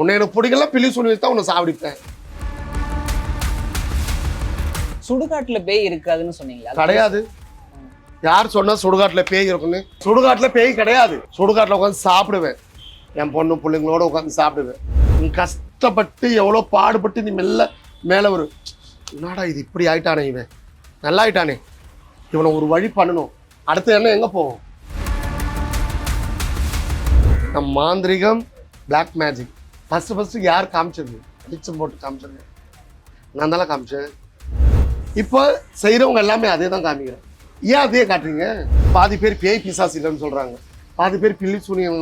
உன்னை எனக்கு பிடிக்கல பில்லி சொல்லி தான் உன்னை சாவடிப்பேன். சுடுகாட்டுல பேய் இருக்காதுன்னு சொன்னீங்களா? கிடையாது. யார் சொன்னா சுடுகாட்டுல பேய் இருக்குன்னு சுடுகாட்டுல பேய் கிடையாது. சுடுகாட்டுல உட்காந்து சாப்பிடுவேன். என் பொண்ணு பிள்ளைங்களோட உட்காந்து சாப்பிடுவேன். நீ கஷ்டப்பட்டு எவ்வளோ பாடுபட்டு நீ மெல்ல மேலே ஒரு என்னடா இது இப்படி ஆயிட்டானே இவன்? நல்லா ஆயிட்டானே இவனை ஒரு வழி பண்ணணும். அடுத்து என்ன எங்கே போவோம்? நம் மாந்திரிகம் பிளாக் மேஜிக் ஃபஸ்ட்டு ஃபஸ்ட்டு யார் காமிச்சது? வெளிச்சம் போட்டு காமிச்சது நான் தானே காமிச்சேன். இப்போ செய்கிறவங்க எல்லாமே அதே தான் காமிக்கிறேன். ஏன் அதே காட்டுறீங்க? பாதி பேர் பேய் பிசாசு இல்லைன்னு சொல்கிறாங்க பாதி பேர் பில்லி சூனியம்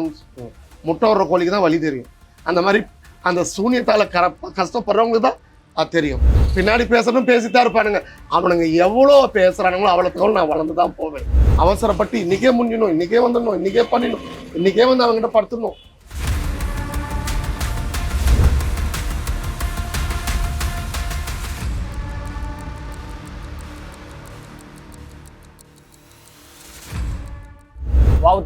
முட்டை வர்ற கோழிக்கு தான் வழி தெரியும். அந்த மாதிரி அந்த சூனியத்தால் கர கஷ்டப்படுறவங்களுக்கு தான் அது தெரியும். பின்னாடி பேசணும் பேசித்தான் இருப்பானுங்க. அவனுங்க எவ்வளோ பேசுகிறானுங்களோ அவ்வளோத்துக்கு நான் வளர்ந்து தான் போவேன். அவசரப்பட்டு இன்றைக்கே முடிஞ்சிடணும் இன்றைக்கே வந்துடணும் இன்றைக்கே பண்ணிடணும் இன்றைக்கே வந்து அவங்ககிட்ட படுத்துடணும்.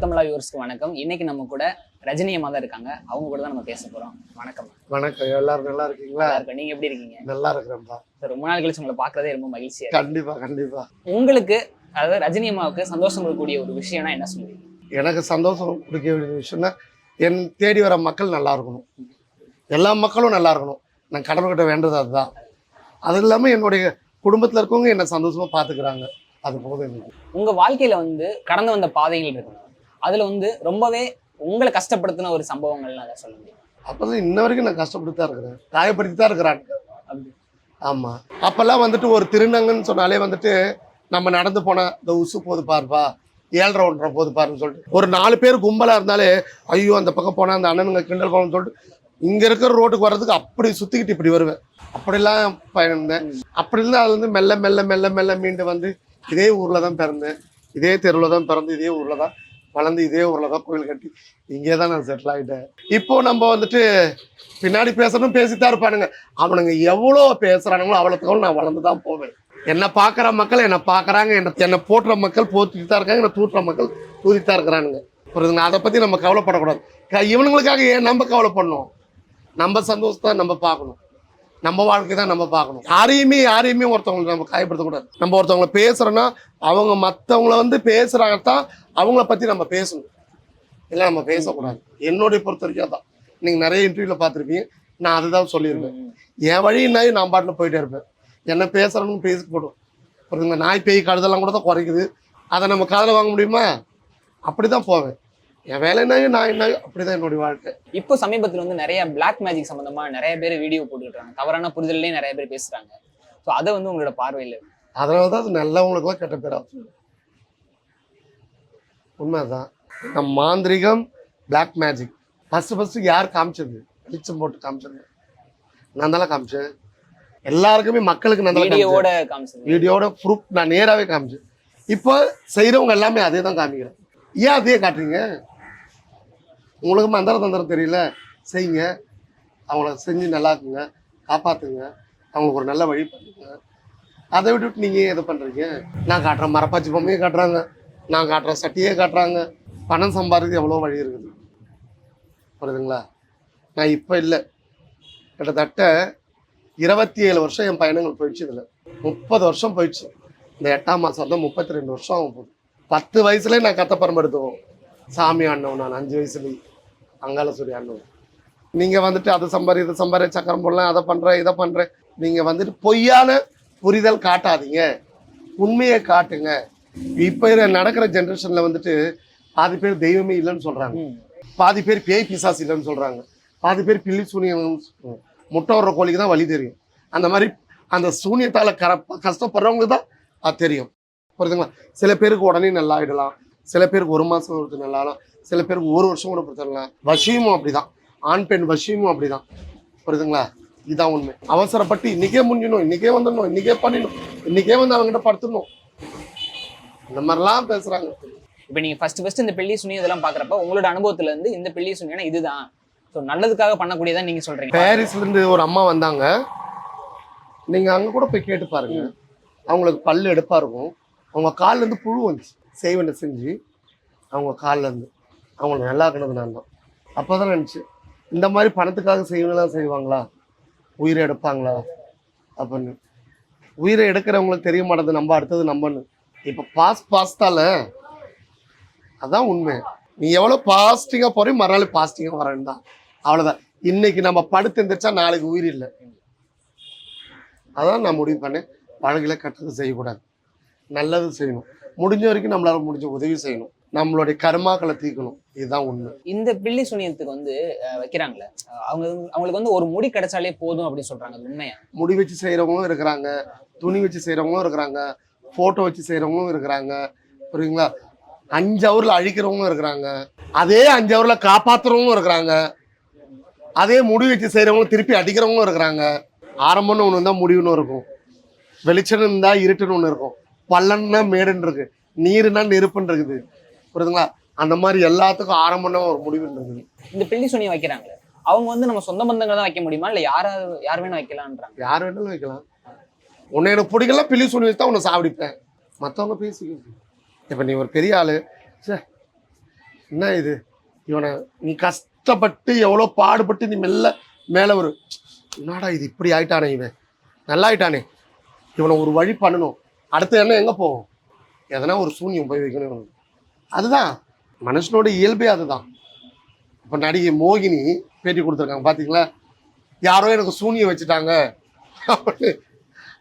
தமிழா வியூவர்ஸ்க்கு வணக்கம். இன்னைக்கு நம்ம கூட ரஜினி அம்மா தான் இருக்காங்க. அவங்க கூட தான் நம்ம பேச போறோம். வணக்கம். வணக்கம். எல்லாரும் நல்லா இருக்கீங்களா? இருக்கோம். நீங்க எப்படி இருக்கீங்க? நல்லா இருக்கிறேன்ப்பா. சார் ரொம்ப நாள் கழிச்சு உங்களை பார்க்கறதே ரொம்ப மகிழ்ச்சியா இருக்கு. கண்டிப்பாக கண்டிப்பாக உங்களுக்கு அதாவது ரஜினி அம்மாவுக்கு சந்தோஷம் கொடுக்கக்கூடிய ஒரு விஷயம்னா என்ன சொல்லுவீங்க? எனக்கு சந்தோஷம் கொடுக்க வேண்டிய விஷயம்னா என் தேடி வர மக்கள் நல்லா இருக்கணும். எல்லா மக்களும் நல்லா இருக்கணும். நான் கடவுள்கிட்ட வேண்டது அதுதான். அது இல்லாமல் என்னுடைய குடும்பத்தில் இருக்கவங்க என்னை சந்தோஷமா பார்த்துக்கிறாங்க. அது போதும் எனக்கு. உங்க வாழ்க்கையில வந்து கடந்து வந்த பாதைகள் இருக்கணும் அதுல வந்து ரொம்பவே உங்களை கஷ்டப்படுத்தின ஒரு சம்பவங்கள்லாம் அதை சொல்ல முடியும். அப்போ இன்ன வரைக்கும் நான் கஷ்டப்பட்டு தான் இருக்கிறேன். காயப்படுத்தி தான் இருக்கிறாங்க. அப்படி ஆமாம் அப்போல்லாம் வந்துட்டு ஒரு திருநங்கன்னு சொன்னாலே வந்துட்டு நம்ம நடந்து போனால் இந்த உசு போது பாருப்பா ஏழரை ஒன்றரை போது பாருன்னு சொல்லிட்டு. ஒரு நாலு பேர் கும்பலாக இருந்தாலே ஐயோ அந்த பக்கம் போனால் அந்த அண்ணனுங்க கிண்டல் பண்ணணும்னு சொல்லிட்டு இங்கே இருக்கிற ரோட்டுக்கு வர்றதுக்கு அப்படி சுற்றிக்கிட்டு இப்படி வருவேன். அப்படிலாம் பயணிருந்தேன் அப்படி இருந்து அது வந்து மெல்ல மெல்ல மெல்ல மெல்ல மீண்டு வந்து இதே ஊரில் தான் பிறந்தேன். இதே தெருவில் தான் பிறந்து இதே ஊரில் தான் வளர்ந்து இதே ஊரில் தான் கோயில் கட்டி இங்கே தான் நான் செட்டில் ஆகிட்டேன் இப்போ நம்ம வந்துட்டு பின்னாடி பேசணும் பேசித்தான் இருப்பானுங்க. அவனுங்க எவ்வளோ பேசுகிறானுங்களோ அவ்வளோத்துக்கு நான் வளர்ந்து தான் போவேன். என்னை பார்க்குற மக்கள் என்னை பார்க்குறாங்க என்னை என்னை போட்டுற மக்கள் போத்திட்டு தான் இருக்காங்க என்னை தூட்டுற மக்கள் தூத்திட்டு தான் இருக்கிறானுங்க. புரியுதுங்க அதை பற்றி நம்ம கவலைப்படக்கூடாது. க- இவனுங்களுக்காக ஏன் நம்ம கவலைப்படணும்? நம்ம சந்தோஷத்தை நம்ம பார்க்கணும். நம்ம வாழ்க்கை தான் நம்ம பார்க்கணும். யாரையுமே யாரையுமே ஒருத்தவங்களை நம்ம காயப்படுத்தக்கூடாது. நம்ம ஒருத்தவங்களை பேசுகிறோன்னா அவங்க மற்றவங்கள வந்து பேசுகிறாங்க தான் அவங்கள பற்றி நம்ம பேசணும். இல்லை நம்ம பேசக்கூடாது. என்னுடைய பொறுத்த வரைக்கும் அதான். நீங்கள் நிறைய இன்டர்வியூவில் பார்த்துருப்பீங்க. நான் அதுதான் சொல்லியிருப்பேன். என் வழியினாயும் நாய் நான் பாட்டில் போயிட்டே இருப்பேன். என்ன பேசுகிறவங்க பேசி போடும் ஒருத்தங்க நாய் பேய் கழுதெல்லாம் கூட தான் குறைக்குது. அதை நம்ம காதில் வாங்க முடியுமா? அப்படி தான் போவேன். என் வேலை என்ன? நான் என்ன? அப்படி தான் என்னுடைய வாழ்க்கை. இப்போ சமீபத்துல வந்து நிறைய பிளாக் மேஜிக் சம்பந்தமா நிறைய பேர் வீடியோ போட்டுக்கிட்டாங்க. தவறான புரிதல்லையும் நிறைய பேர் பேசுறாங்க. ஸோ அதை வந்து உங்களோட பார்வையில் அதனால தான் அது நல்லவங்களுக்குலாம் கெட்ட பேராகும் உண்மைதான். நம் மாந்திரிகம் பிளாக் மேஜிக் ஃபஸ்ட்டு ஃபஸ்ட்டு யார் காமிச்சது? வெளிச்சம் போட்டு காமிச்சது நான் தானே காமிச்சேன். எல்லாருக்குமே மக்களுக்கு நான் தான் வீடியோவோட காமிச்சது. வீடியோட ப்ரூஃப் நான் நேராகவே காமிச்சேன். இப்போ செய்கிறவங்க எல்லாமே அதே தான் காமிக்கிறேன் ஏன் அதே காட்டுறீங்க? உங்களுக்கு மந்திர தந்திரம் தெரியல செய்யுங்க. அவங்கள செஞ்சு நல்லாக்குங்க காப்பாற்றுங்க அவங்களுக்கு ஒரு நல்ல வழி பண்ணுங்க. அதை விட்டுவிட்டு நீங்கள் எதை பண்ணுறீங்க நான் காட்டுறேன் மரப்பாச்சி பொம்மையே காட்டுறாங்க. நான் காட்டுற சட்டியே காட்டுறாங்க. பணம் சம்பாதிக்க எவ்வளோ வழி இருக்குது? புரியுதுங்களா? நான் இப்போ இல்லை. கிட்டத்தட்ட இருபத்தி ஏழு வருஷம் என் பயணங்கள் போயிடுச்சு இதில். முப்பது வருஷம் போயிடுச்சு. இந்த எட்டாம் மாதம் தான் முப்பத்தி ரெண்டு வருஷம் ஆகும் போகுது. பத்து வயசுலேயே நான் கத்தப்பரம் எடுத்துவோம் சாமி ஆண்டவன் நான் அஞ்சு வயசுலேயே. அங்காளசூரி ஆண்டவன் நீங்கள் வந்துட்டு அதை சம்பாரி இதை சம்பாரி சக்கரம் போடலாம் அதை பண்ணுறேன் இதை பண்ணுறேன் நீங்கள் வந்துட்டு பொய்யான புரிதல் காட்டாதீங்க. உண்மையை காட்டுங்க. இப்போ நடக்கிற ஜென்ரேஷனில் வந்துட்டு பாதி பேர் தெய்வமே இல்லைன்னு சொல்கிறாங்க. பாதி பேர் பேய் பிசாசு இல்லைன்னு சொல்கிறாங்க பாதி பேர் பில்லி சூனியம் முட்டை வர்ற கோழிக்கு தான் வழி தெரியும். அந்த மாதிரி அந்த சூனியத்தால் கர கஷ்டப்படுறவங்களுக்கு தான் அது தெரியும். புரியுதுங்களா? சில பேருக்கு உடனே நல்லா ஆயிடலாம். சில பேருக்கு ஒரு மாதம் ஒருத்தர் நல்லா ஆகலாம் சில பேருக்கு ஒரு வருஷம் கூட பிரச்சனை வசியமும் அப்படிதான். ஆண் பெண் வசியமும் அப்படிதான். புரியுதுங்களா? இதுதான் உண்மை. அவசரப்பட்டு இன்னைக்கே முடிஞ்சணும் இன்னைக்கே வந்துடணும் இன்னைக்கே பண்ணிடணும் இன்னைக்கே வந்து அவங்ககிட்ட படுத்துடணும். இந்த மாதிரிலாம் பேசுறாங்க. இப்போ நீங்க ஃபர்ஸ்ட் ஃபர்ஸ்ட் இந்த பெள்ளி சுனி இதெல்லாம் பாக்குறப்ப உங்களோட அனுபவத்துல இருந்து இந்த பெள்ளி சுனினா இதுதான். ஸோ நல்லதுக்காக பண்ணக்கூடியதான் நீங்க சொல்றீங்க. பாரிஸ்ல இருந்து ஒரு அம்மா வந்தாங்க. நீங்க அங்க கூட போய் கேட்டு பாருங்க. அவங்களுக்கு பல்லு எடுப்பா இருக்கும். அவங்க கால்ல இருந்து புழு வந்துச்சு. செய்வனை செஞ்சு அவங்க கால்ல இருந்து. அவங்களுக்கு நல்லா இருக்கிறது நான் தான். அப்போதான் நினச்சி இந்த மாதிரி பணத்துக்காக செய்வங்களாம் செய்வாங்களா? உயிரை எடுப்பாங்களா? அப்படின்னு. உயிரை எடுக்கிறவங்களுக்கு தெரிய மாட்டேது நம்ம அடுத்தது நம்மன்னு. இப்போ பாஸ் பாஸ்தால அதான் உண்மை. நீ எவ்வளோ பாஸ்டிங்காக போறீங்க மறுநாள் பாஸ்டிங்காக வரேன் தான். அவ்வளோதான் இன்னைக்கு நம்ம படுத்து எந்திரிச்சா நாளைக்கு உயிர் இல்லை. அதான் நான் முடிவு பண்ணேன். பழகில கெட்டது செய்யக்கூடாது. நல்லது செய்யணும். முடிஞ்ச வரைக்கும் நம்மளால முடிஞ்ச உதவி செய்யணும். நம்மளுடைய கர்மாக்களை தீர்க்கணும். இதுதான் உண்மை. இந்த பில்லி சுனியத்துக்கு வந்து வைக்கிறாங்களே. அவங்க அவங்களுக்கு வந்து ஒரு முடி கிடைச்சாலே போதும் அப்படின்னு சொல்றாங்க. உண்மையா? முடி வச்சு செய்கிறவங்களும் இருக்கிறாங்க. துணி வச்சு செய்கிறவங்களும் இருக்கிறாங்க. ஃபோட்டோ வச்சு செய்கிறவங்களும் இருக்கிறாங்க. புரியுங்களா அஞ்சு ஹவரில் அழிக்கிறவங்களும் இருக்கிறாங்க. அதே அஞ்சு ஹவரில் காப்பாற்றுறவங்களும் இருக்கிறாங்க. அதே முடி வச்சு செய்கிறவங்களும் திருப்பி அடிக்கிறவங்களும் இருக்கிறாங்க. ஆரம்பம்னு ஒன்று இருந்தால் முடிவுன்னு இருக்கும். வெளிச்சம் இருந்தால் இருட்டுன்னு ஒன்று இருக்கும். பள்ளம்னா மேடுன்னு இருக்கு நீருன்னா நெருப்புன்னு இருக்குது புரியுதுங்களா? அந்த மாதிரி எல்லாத்துக்கும் ஆரம்பம்னா ஒரு முடிவுன்னு இருக்குது இந்த பில்லி சுனியம் வைக்கிறாங்களே அவங்க வந்து நம்ம சொந்த பந்தங்கள் தான் வைக்க முடியுமா? இல்ல யாராவது யார் வேணா வைக்கலான்றாங்க. யார் வேணாலும் வைக்கலாம். உன்னை எனக்கு பிடிக்கல பில்லி சொல்லி வச்சு தான் உன்னை சாவடிப்பேன். மற்றவங்க பேசிக்கிறது. இப்போ நீ ஒரு பெரிய ஆளு. ச்சே என்ன இது? இவனை நீ கஷ்டப்பட்டு எவ்வளோ பாடுபட்டு நீ மெல்ல மேலே ஒரு என்னடா இது இப்படி ஆயிட்டானே இவன்? நல்லா ஆயிட்டானே இவனை ஒரு வழி பண்ணணும். அடுத்து என்ன எங்கே போகும் எதனா ஒரு சூன்யம் போய் வைக்கணும். அதுதான். மனுஷனோட இயல்பே அதுதான். இப்போ நடிகை மோகினி பேட்டி கொடுத்துருக்காங்க பார்த்தீங்களா யாரோ எனக்கு சூனியம் வச்சுட்டாங்க. அப்படின்னு.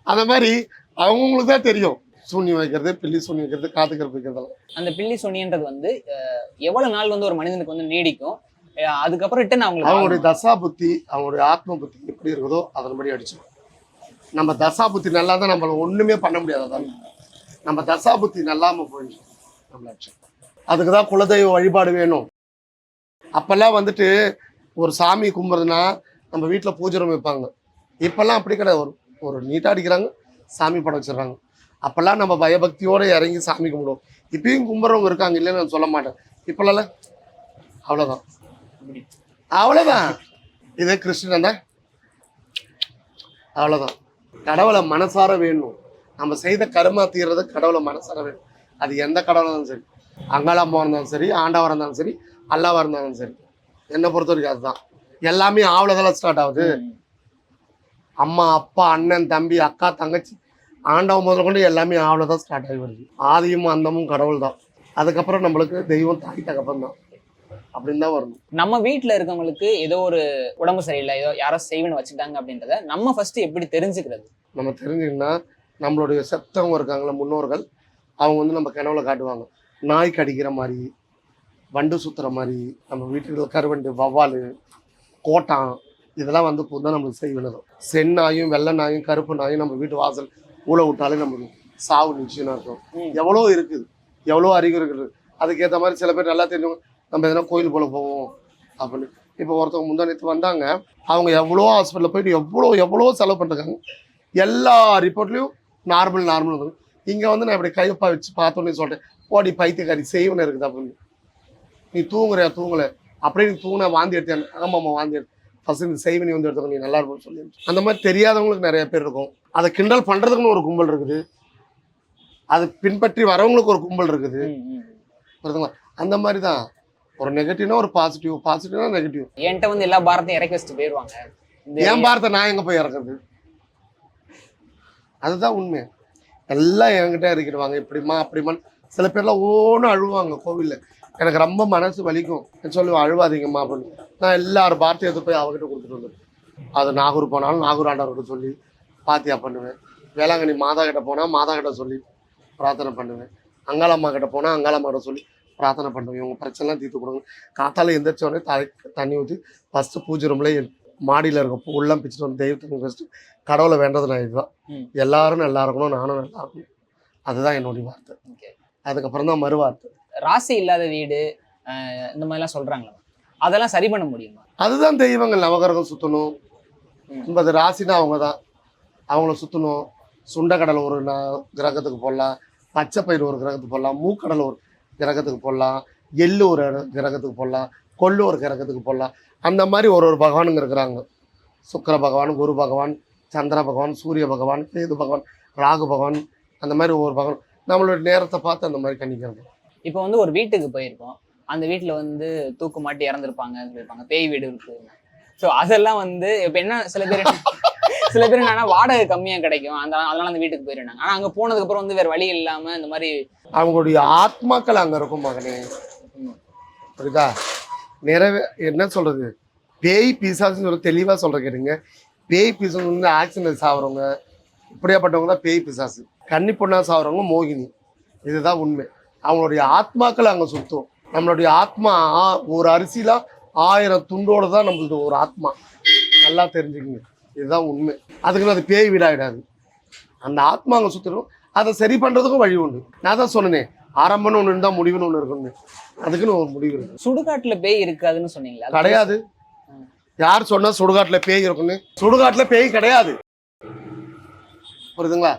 அந்த மாதிரி அவங்கவுங்களுக்கு தான் தெரியும். சூன்யம் வைக்கிறது பில்லி சூன்யம் வைக்கிறது காத்து கருப்பு வைக்கிறதெல்லாம். அந்த பில்லி சுனியன்றது வந்து அஹ், எவ்வளவு நாள் வந்து ஒரு மனிதனுக்கு வந்து நீடிக்கும்? அதுக்கப்புறம் ரிட்டன் அவங்களுக்கு அவங்களுடைய தசா புத்தி அவங்களுடைய ஆத்ம புத்தி எப்படி இருக்குதோ அதன்படி அடிச்சிடும். நம்ம தசா புத்தி நல்லா தான் நம்மள ஒன்றுமே பண்ண முடியாததான் நம்ம தசா புத்தி நல்லாம போயிடுச்சு நம்மள அதுக்கு தான் குலதெய்வ வழிபாடு வேணும். அப்போல்லாம் வந்துட்டு ஒரு சாமி கும்பிட்றதுனா நம்ம வீட்டில் பூஜை வைப்பாங்க. இப்போல்லாம் அப்படி கிடையாது. ஒரு ஒரு நீட்டாக அடிக்கிறாங்க சாமி படம் வச்சிடுறாங்க. அப்போல்லாம் நம்ம பயபக்தியோடு இறங்கி சாமி கும்பிடுவோம். இப்பயும் கும்பிட்றவங்க இருக்காங்க இல்லைன்னு நான் சொல்ல மாட்டேன். இப்போல்லாம் அவ்வளோதான் அவ்வளோதான் இதே கிறிஸ்டின் தான். அவ்வளோதான் கடவுளை மனசார வேணும். நம்ம செய்த கருமா தீர்றது கடவுளை மனசார வேணும். அது எந்த கடவுளாக இருந்தாலும் சரி அங்காளம்மா இருந்தாலும் சரி ஆண்டவராக இருந்தாலும் சரி அல்லாவாக இருந்தாலும் சரி. என்னை பொறுத்த வரைக்கும் அதுதான். எல்லாமே ஆவலதெல்லாம் ஸ்டார்ட் ஆகுது. அம்மா அப்பா அண்ணன் தம்பி அக்கா தங்கச்சி ஆண்டவன் முதல் கொண்டு எல்லாமே ஆவலதான் ஸ்டார்ட் ஆகி வருது. ஆதியும் அந்தமும் கடவுள் தான் அதுக்கப்புறம் நம்மளுக்கு தெய்வம் தாய் தகப்பன் தான் அப்படின்னு தான் வரணும். நம்ம வீட்ல இருக்கவங்களுக்கு ஏதோ ஒரு உடம்பு சரியில்லை ஏதோ யாரோ செய்வன் வச்சுட்டாங்க அப்படின்றத நம்ம ஃபர்ஸ்ட் எப்படி தெரிஞ்சுக்கிறது? நம்ம தெரிஞ்சுக்கிட்டா நம்மளுடைய செத்தவங்க இருக்காங்களே முன்னோர்கள் அவங்க வந்து நம்ம கனவுல காட்டுவாங்க. நாய் கடிக்கிற மாதிரி வண்டு சுத்துற மாதிரி நம்ம வீட்டுல கருவண்டு வவ்வால் கோட்டான் இதெல்லாம் வந்து புதுதான் நம்மளுக்கு செய்வினதும் செந்நாயும் வெள்ளை நாயும் கருப்பு நாயும் நம்ம வீட்டு வாசல் ஊழ விட்டாலே நமக்கு சாவு நிச்சயம் இருக்கும். எவ்வளோ இருக்குது? எவ்வளோ அறிகுறி இருக்குது? அதுக்கேற்ற மாதிரி சில பேர் நல்லா தெரிஞ்சவங்க நம்ம எதனா கோயில் போல போவோம் அப்படின்னு. இப்போ ஒருத்தவங்க முந்தானத்து வந்தாங்க அவங்க எவ்வளோ ஹாஸ்பிட்டலில் போயிட்டு எவ்வளோ எவ்வளோ செலவு பண்ணிருக்காங்க எல்லா ரிப்போர்ட்லையும் நார்மல் நார்மல் இருக்கும் இங்கே வந்து நான் இப்படி கையப்பா வச்சு பார்த்தோன்னே சொல்லிட்டேன் ஓடி பைத்தியக்காரி செய்வன இருக்குது அப்படின்னு. நீ தூங்குறியா? தூங்கல. அப்படியே நீ தூங்கினா வாந்தி எடுத்தேன் ஆமாம்மா வாந்தி எடுத்து. ஃபர்ஸ்ட் இந்த செய்வனி வந்து எடுத்துக்கோ நீ நல்லா இருக்கும்னு சொல்லி. அந்த மாதிரி தெரியாதவங்களுக்கு நிறைய பேர் இருக்கும். அதை கிண்டல் பண்ணுறதுக்குன்னு ஒரு கும்பல் இருக்குது. அது பின்பற்றி வரவங்களுக்கு ஒரு கும்பல் இருக்குது. அந்த மாதிரி தான். ஒரு நெகட்டிவ்னா ஒரு பாசிட்டிவ் பாசிட்டிவ்னா நெகட்டிவ் என்கிட்ட வந்து எல்லா பாரத்தையும் இறக்கி வச்சுட்டு போயிடுவாங்க என் பாரத்தை நான் எங்க போய் இறக்குறது? அதுதான் உண்மை. எல்லாம் என்கிட்ட இறக்கிடுவாங்க. இப்படிமா அப்படிமா சில பேர்லாம் ஓன்னு அழுவாங்க கோவில்ல. எனக்கு ரொம்ப மனசு வலிக்கும். சொல்லுவேன் அழுவாதீங்கம்மா அப்படின்னு. நான் எல்லாரும் பாரத்தை எடுத்து போய் அவகிட்ட கொடுத்துட்டு வந்துடுவேன். அது நாகூர் போனாலும் நாகூர் ஆண்டவர்கிட்ட சொல்லி பாத்தியா பண்ணுவேன். வேளாங்கண்ணி மாதா கிட்ட போனால் மாதா கிட்ட சொல்லி பிரார்த்தனை பண்ணுவேன். அங்காளம்மா கிட்ட போனால் அங்காளம்மா கிட்ட சொல்லி பிரார்த்தனை பண்ணுவேன் இவங்க பிரச்சனைலாம் தீர்த்து கொடுங்க. காத்தால எந்திரிச்ச உடனே தலை தண்ணி ஊற்றி ஃபஸ்ட்டு பூஜை ரூம்ல மாடியில் இருக்க பூவெல்லாம் பிச்சுட்டு வந்து தெய்வத்துக்கு ஃபஸ்ட்டு கடவுளை வேண்டது நான் இதுதான். எல்லாரும் நல்லா இருக்கணும் நானும் நல்லா இருக்கணும். அதுதான் என்னுடைய வார்த்தை. அதுக்கப்புறம் தான் மறு வார்த்தை. ராசி இல்லாத வீடு இந்த மாதிரிலாம் சொல்றாங்களா? அதெல்லாம் சரி பண்ண முடியுமா? அதுதான் தெய்வங்கள். நவகிரகம் சுற்றணும். என்பது ராசினா அவங்க தான் அவங்கள சுற்றணும் சுண்டக்கடலை ஒரு கிரகத்துக்கு போடலாம். பச்சை பயிர் ஒரு கிரகத்துக்கு போடலாம். மூக்கடலை ஒரு கிரகத்துக்கு போடலாம் எள்ளு ஒரு கிரகத்துக்கு போடலாம் கொள்ளு ஒரு கிரகத்துக்கு போடலாம். அந்த மாதிரி ஒரு ஒரு பகவானுங்க இருக்கிறாங்க. சுக்கிர பகவான் குரு பகவான் சந்திர பகவான் சூரிய பகவான் கேது பகவான் ராகு பகவான் அந்த மாதிரி ஒவ்வொரு பகவான் நம்மளோட நேரத்தை பார்த்து அந்த மாதிரி கணிக்கிறது இப்போ வந்து ஒரு வீட்டுக்கு போயிருக்கோம். அந்த வீட்டில் வந்து தூக்கு மாட்டி இறந்துருப்பாங்க சொல்லியிருப்பாங்க. பேய் வீடு இருக்கு. ஸோ அதெல்லாம் வந்து இப்போ என்ன சில பேர் சில பேர் என்னன்னா வாடகை கம்மியா கிடைக்கும். அந்த அதனால அந்த வீட்டுக்கு போயிருந்தாங்க. ஆனா அங்க போனதுக்கு அப்புறம் வந்து வேற வழி இல்லாம இந்த மாதிரி அவங்களுடைய ஆத்மாக்கள் அங்க இருக்கும் மகனே. புரியுதா? நிறைவே என்ன சொல்றது? பேய் பிசாசுன்னு சொல்லி தெளிவா சொல்ற கேட்டுங்க. பேய் பிசாசு வந்து ஆக்சிடென்ட் சாவறவங்க இப்படியாப்பட்டவங்க தான் பேய் பிசாசு. கன்னி பொண்ணா சாவறவங்க மோகினி. இதுதான் உண்மை. அவங்களுடைய ஆத்மாக்கள் அங்க சுத்தும். நம்மளுடைய ஆத்மா ஒரு அரிசியில ஆயிரம் துண்டோட தான் நம்மளுடைய ஒரு ஆத்மா. நல்லா தெரிஞ்சுக்கங்க. இதுதான் உண்மை. அதுக்குன்னு அது பேய் வீடாயிடாது. அந்த ஆத்மா அங்க அதை சரி பண்றதுக்கும் வழி உண்டு. நான் தான் சொன்னேனே ஆரம்பம்னு ஒன்று இருந்தால் முடிவுன்னு ஒன்று இருக்குன்னு அதுக்குன்னு ஒரு முடிவு இருக்கு. சுடுகாட்டுல பேய் இருக்காதுன்னு சொன்னீங்களா? கிடையாது. யார் சொன்னா சுடுகாட்டுல பேய் இருக்குன்னு சுடுகாட்டுல பேய் கிடையாது. புரியுதுங்களா?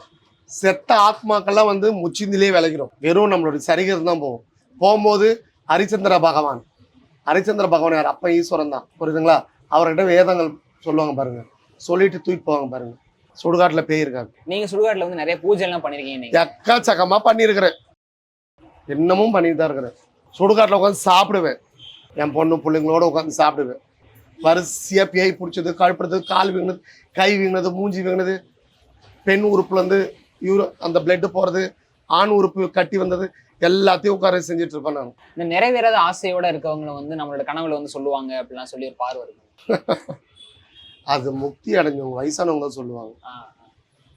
செத்த ஆத்மாக்கள்லாம் வந்து முச்சிந்திலே விளைகிறோம். வெறும் நம்மளுடைய சரிகரம் தான் போகும். போகும்போது ஹரிச்சந்திர பகவான். ஹரிச்சந்திர பகவான் யார்? அப்ப ஈஸ்வரன் தான். புரியுதுங்களா? அவர்கிட்ட வேதங்கள் சொல்லுவாங்க பாருங்க. சொல்லிட்டு தூக்கி போவாங்க பாருங்க. சுடுகாட்டுல பேய் இருக்காது நீங்க சுடுகாட்டுல வந்து நிறைய பூஜை எல்லாம் பண்ணிருக்கீங்க எக்கச்சக்கமா பண்ணியிருக்கிறேன் இன்னமும் பண்ணிட்டு தான் இருக்கிறேன். சுடுகாட்டில் உட்காந்து சாப்பிடுவேன். என் பொண்ணு பிள்ளைங்களோட உட்காந்து சாப்பிடுவேன். வரிசையா பேய் பிடிச்சது கழுப்புறது கால் வீங்கினது கை வீங்கினது மூஞ்சி வீங்கினது பெண் உறுப்புலேருந்து யூரோ அந்த பிளட்டு போகிறது ஆண் உறுப்பு கட்டி வந்தது எல்லாத்தையும் உட்கார செஞ்சுட்டு இருப்பேன் நான். இந்த நிறைவேறாத ஆசையோட இருக்கவங்களை வந்து நம்மளோட கனவுல வந்து சொல்லுவாங்க அப்படிலாம் சொல்லி ஒரு பார்வை அது முக்தி அடைஞ்சவங்க வயசானவங்க சொல்லுவாங்க.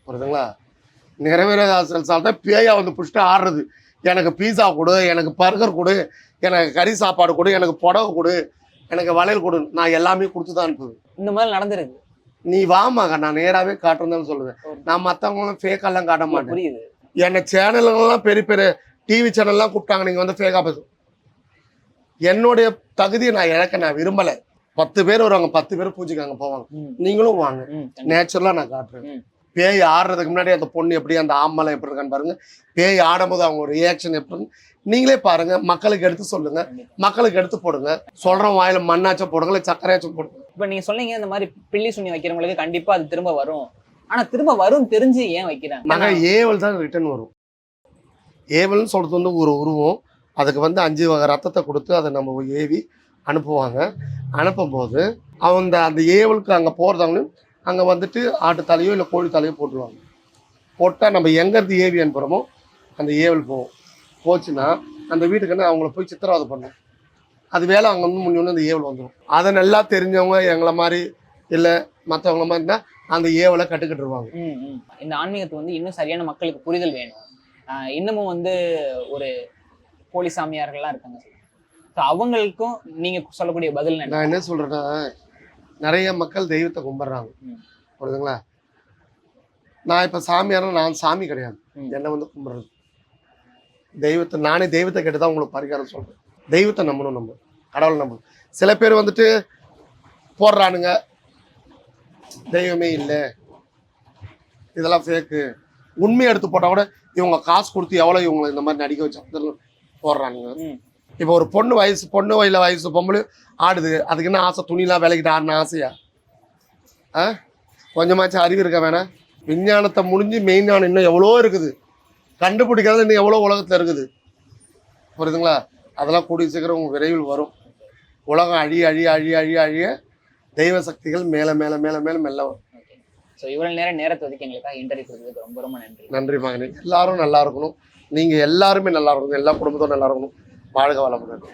புரியுதுங்களா? நிறைவேறாத ஆசை சாப்பிட்டா பேயா வந்து பிடிச்சிட்டு ஆடுறது. எனக்கு பீஸா கொடு எனக்கு பர்கர் கொடு எனக்கு கறி சாப்பாடு கொடு எனக்கு புடவை கொடு எனக்கு வளையல் கொடு நான் எல்லாமே கொடுத்து தான் அனுப்புவேன். இந்த மாதிரி நடந்திருக்கு. நீ வாமாங்க நான் நேராகவே காட்டுறேன்னு சொல்லுவேன். நான் மற்றவங்களும் ஃபேக்கெல்லாம் காட்ட மாட்டேன். புரியுது. என்னை சேனலுங்கெல்லாம் பெரிய பெரிய டிவி சேனல்லாம் கூப்பிட்டாங்க நீங்கள் வந்து ஃபேக்காக பேசும் என்னுடைய தகுதியை நான் இழக்க நான் விரும்பலை. பத்து பேர் வருவாங்க பத்து பேர் பூஜைக்கு அங்கே போவாங்க நீங்களும் வாங்க. நேச்சுரலாக நான் காட்டுறேன். பேய் ஆடுறதுக்கு முன்னாடி அந்த பொண்ணு எப்படி அந்த ஆம்பளை எப்படி இருக்கான்னு பாருங்க. பேய் ஆடும்போது அவங்க ரியாக்ஷன் எப்படி இருக்கு. நீங்களே பாருங்க மக்களுக்கு எடுத்து சொல்லுங்க. மக்களுக்கு எடுத்து போடுங்க. சொல்றோம் வாயில மண்ணாச்சும் போடுங்க இல்லை சக்கரையாச்சும் போடுங்க. இப்ப நீங்க சொன்னீங்க இந்த மாதிரி பில்லி சுண்ணி வைக்கிறவங்களுக்கு கண்டிப்பா அது திரும்ப வரும். ஆனா திரும்ப வரும் தெரிஞ்சு ஏன் வைக்கிறாங்க? மக ஏவல் தான் ரிட்டர்ன் வரும். ஏவல்னு சொல்றது வந்து ஒரு உருவம். அதுக்கு வந்து அஞ்சு வகை ரத்தத்தை கொடுத்து அதை நம்ம ஏவி அனுப்புவாங்க. அனுப்பும்போது அவங்க அந்த ஏவலுக்கு அங்கே போகிறவங்களும் அங்கே வந்துட்டு ஆட்டு தலையோ இல்லை கோழி தலையோ போட்டுருவாங்க. போட்டால் நம்ம எங்கேருந்து ஏவி அனுப்புகிறோமோ அந்த ஏவல் போகும். போச்சுன்னா அந்த வீட்டுக்குன்னு அவங்கள போய் சித்திரவதை பண்ணும். அது வேலை அங்கே வந்து முன்னே அந்த ஏவல் வந்துடும் அதை நல்லா தெரிஞ்சவங்க எங்களை மாதிரி இல்லை மற்றவங்கள மாதிரினா அந்த ஏவலை கட்டுக்கிட்டுருவாங்க ம், இந்த ஆன்மீகத்தை வந்து இன்னும் சரியான மக்களுக்கு புரிதல் வேணும். இன்னமும் வந்து ஒரு போலி சாமியார்கள்லாம் இருக்காங்க. ஸோ அவங்களுக்கும் நீங்க சொல்லக்கூடிய பதில் நான் என்ன சொல்றேன்னா நிறைய மக்கள் தெய்வத்தை கும்பிட்றாங்க. புரியுதுங்களா? நான் இப்போ சாமியாரா நான் சாமி கிடையாது. என்னை வந்து கும்பிட்றது. தெய்வத்தை நானே தெய்வத்தை கேட்டு தான் உங்களுக்கு பரிகாரம் சொல்றேன். தெய்வத்தை நம்பணும் நம்ம. கடவுளை நம்பணும். சில பேர் வந்துட்டு போடுறானுங்க. தெய்வமே இல்லை. இதெல்லாம் ஃபேக்கு உண்மையை எடுத்து போட்டால் கூட இவங்க காசு கொடுத்து எவ்வளோ இவங்களை இந்த மாதிரி நடிக்க வச்சு போடுறானுங்க. இப்போ ஒரு பொண்ணு வயசு பொண்ணு வயல வயசு பொம்பளை ஆடுது. அதுக்கு என்ன ஆசை? துணிலாம் விலைக்கிட்டு ஆடின ஆசையா? ஆ? கொஞ்சமாச்சும் அறிவு இருக்க வேணாம் விஞ்ஞானத்தை முடிஞ்சு மெய்ஞானம் இன்னும் எவ்வளோ இருக்குது. கண்டுபிடிக்கிறது இன்னும் எவ்வளோ உலகத்தில் இருக்குது. புரியுதுங்களா? அதெல்லாம் கூடிய சீக்கிரம் விரைவில் வரும். உலகம் அழிய அழிய அழிய அழிய அழிய தெய்வ சக்திகள் மேலே மேலே மேலே மேலே மெல்ல வரும். ஸோ இவ்வளவு நேரம் நேரத்தை ஒதுக்கி எங்களுக்காக இன்டர்வியூ கொடுத்ததுக்கு ரொம்ப ரொம்ப நன்றி. நன்றி மகனே எல்லாரும் நல்லா இருக்கணும். நீங்கள் எல்லாருமே நல்லா இருக்கணும். எல்லா குடும்பத்தோடும் நல்லா இருக்கணும். வாழ்க வளமுடன்